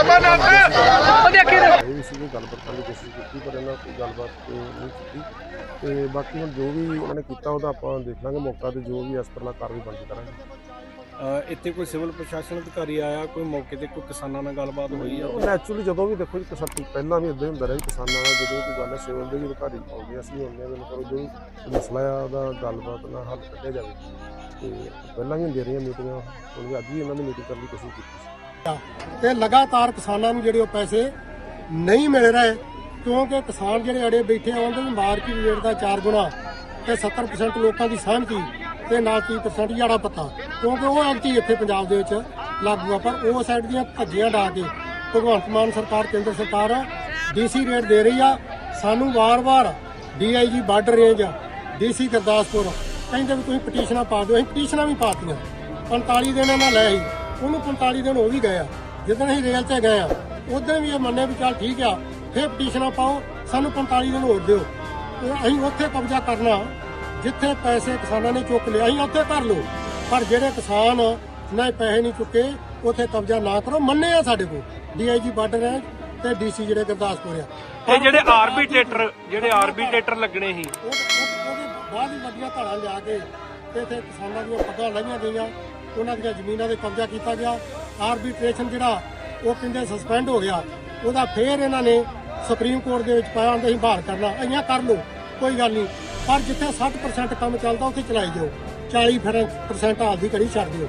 ਉਹ ਦੇਖੀ। ਸੀਗੇ ਗੱਲਬਾਤ ਕਰਨ ਦੀ ਕੋਸ਼ਿਸ਼ ਕੀਤੀ ਪਰ ਇਹਨਾਂ ਕੋਈ ਗੱਲਬਾਤ ਨਹੀਂ ਕੀਤੀ। ਤੇ ਬਾਕੀ ਹੁਣ ਜੋ ਵੀ ਉਹਨਾਂ ਨੇ ਕੀਤਾ ਉਹਦਾ ਆਪਾਂ ਦੇਖ ਲਾਂਗੇ ਮੌਕਾ ਤੇ ਜੋ ਵੀ ਇਸ ਤਰ੍ਹਾਂ ਕਾਰਵਾਈ ਬਣਦੀ ਕਰਾਂਗੇ। ਇੱਥੇ ਕੋਈ ਸਿਵਲ ਪ੍ਰਸ਼ਾਸਨ ਅਧਿਕਾਰੀ ਆਇਆ ਕੋਈ ਮੌਕੇ ਤੇ ਕੋਈ ਕਿਸਾਨਾਂ ਨਾਲ ਗੱਲਬਾਤ ਹੋਈ ਆ? ਉਹ ਨੈਚੁਰਲੀ ਜਦੋਂ ਵੀ ਦੇਖੋ ਜੀ ਕਿਸਾਨ ਪਹਿਲਾਂ ਵੀ ਇਦਾਂ ਹੀ ਹੁੰਦਾ ਰਿਹਾ ਕਿਸਾਨਾਂ ਨਾਲ ਜਦੋਂ ਕੋਈ ਗੱਲ ਹੈ ਸਿਵਲ ਦੇ ਵੀ ਅਧਿਕਾਰੀ ਆਉਂਦੇ ਅਸੀਂ ਹੁੰਦੇ ਹਾਂ ਕਰੋ ਜੋ ਵੀ ਮਸਲਾ ਆ ਉਹਦਾ ਗੱਲਬਾਤ ਨਾਲ ਹੱਲ ਕੱਢਿਆ ਜਾਵੇ। ਤੇ ਪਹਿਲਾਂ ਵੀ ਹੁੰਦੀਆਂ ਰਹੀਆਂ ਮੀਟਿੰਗਾਂ ਹੁਣ ਵੀ ਅੱਜ ਵੀ ਇਹਨਾਂ ਦੀ ਮੀਟਿੰਗ ਕਰਨ ਦੀ ਕੋਸ਼ਿਸ਼ ਕੀਤੀ ਸੀ। ਤੇ ਲਗਾਤਾਰ ਕਿਸਾਨਾਂ ਨੂੰ ਜਿਹੜੇ ਉਹ ਪੈਸੇ ਨਹੀਂ ਮਿਲ ਰਹੇ, ਕਿਉਂਕਿ ਕਿਸਾਨ ਜਿਹੜੇ ਅੜੇ ਬੈਠੇ ਆ ਉਹਨਾਂ ਦੀ ਮਾਰਕੀਟ ਰੇਟ ਦਾ 4 ਗੁਣਾ ਤੇ 70% ਲੋਕਾਂ ਦੀ ਸਹਿਮਤੀ ਤੇ ਨਾਲ 30% ਯਾੜਾ ਪਤਾ। ਕਿਉਂਕਿ ਉਹ ਐਕਟੀ ਇੱਥੇ ਪੰਜਾਬ ਦੇ ਵਿੱਚ ਲਾਗੂ ਆ, ਪਰ ਉਹ ਸਾਈਡ ਦੀਆਂ ਧੱਜੀਆਂ ਡਾ ਕੇ ਭਗਵੰਤ ਮਾਨ ਸਰਕਾਰ, ਕੇਂਦਰ ਸਰਕਾਰ ਡੀਸੀ ਰੇਟ ਦੇ ਰਹੀ ਆ। ਸਾਨੂੰ ਵਾਰ-ਵਾਰ DIG border range DC Gurdaspur ਕਹਿੰਦੇ ਵੀ ਤੁਸੀਂ ਪਟੀਸ਼ਨਾਂ ਪਾ ਦਿਓ। ਅਸੀਂ ਪਟੀਸ਼ਨਾਂ ਵੀ ਪਾਤੀਆਂ। 45 ਦਿਨ ਇਹਨਾਂ ਲੈ ਆਈ ਉਹਨੂੰ 45 ਦਿਨ ਹੋ ਵੀ ਗਏ ਆ। ਜਦੋਂ ਅਸੀਂ ਰੇਲ ਤੇ ਗਏ ਆ ਉਦੋਂ ਵੀ ਇਹ ਮੰਨੇ ਵੀ ਚੱਲ ਠੀਕ ਆ ਫੇਰ ਪਟੀਸ਼ਨਾਂ ਪਾਓ ਸਾਨੂੰ 45 ਦਿਨ ਹੋਰ ਦਿਓ। ਅਸੀਂ ਉੱਥੇ ਕਬਜ਼ਾ ਕਰਨਾ ਜਿੱਥੇ ਪੈਸੇ ਕਿਸਾਨਾਂ ਨੇ ਚੁੱਕ ਲਿਆ ਅਸੀਂ ਉੱਥੇ ਕਰ ਲਓ। ਪਰ ਜਿਹੜੇ ਕਿਸਾਨ ਨਾ ਪੈਸੇ ਨਹੀਂ ਚੁੱਕੇ ਉੱਥੇ ਕਬਜ਼ਾ ਨਾ ਕਰੋ ਮੰਨੇ ਆ ਸਾਡੇ ਕੋਲ। ਡੀਆਈਜੀ ਬਾਰਡਰ ਹੈ ਤੇ ਡੀਸੀ ਜਿਹੜੇ ਗੁਰਦਾਸਪੁਰ ਆ। ਤੇ ਜਿਹੜੇ ਆਰਬੀਟ੍ਰੇਟਰ ਜਿਹੜੇ ਆਰਬੀਟ੍ਰੇਟਰ ਲੱਗਣੇ ਸੀ। ਉਹ- ਉਹ- ਉਹਦੇ ਬਾਅਦ ਹੀ ਵੱਡੀਆਂ ਧਾਰਾਂ ਲਿਆ ਕੇ ਤੇ ਇੱਥੇ ਕਿਸਾਨਾਂ ਦੀਆਂ ਪੱਗਾਂ ਲਾਈਆਂ ਗਈਆਂ। ਉਹਨਾਂ ਦੀਆਂ ਜ਼ਮੀਨਾਂ ਦੇ ਕਬਜ਼ਾ ਕੀਤਾ ਗਿਆ। ਆਰਬੀਟ੍ਰੇਸ਼ਨ ਜਿਹੜਾ ਉਹ ਕਹਿੰਦੇ ਸਸਪੈਂਡ ਹੋ ਗਿਆ। ਉਹਦਾ ਫੇਰ ਇਹਨਾਂ ਨੇ ਸੁਪਰੀਮ ਕੋਰਟ ਦੇ ਵਿੱਚ ਪਾਇਆ ਹੁੰਦਾ ਹੀ ਬਾਹਰ ਕਰਨਾ। ਅਈਆਂ ਕਰ ਲਓ, ਕੋਈ ਗੱਲ ਨਹੀਂ। ਪਰ ਜਿੱਥੇ 60% ਕੰਮ ਚੱਲਦਾ, ਉੱਥੇ ਚਲਾਈ ਜਾਓ। 40% ਆਪ ਦੀ ਕਰੀ ਛੱਡ ਦਿਓ।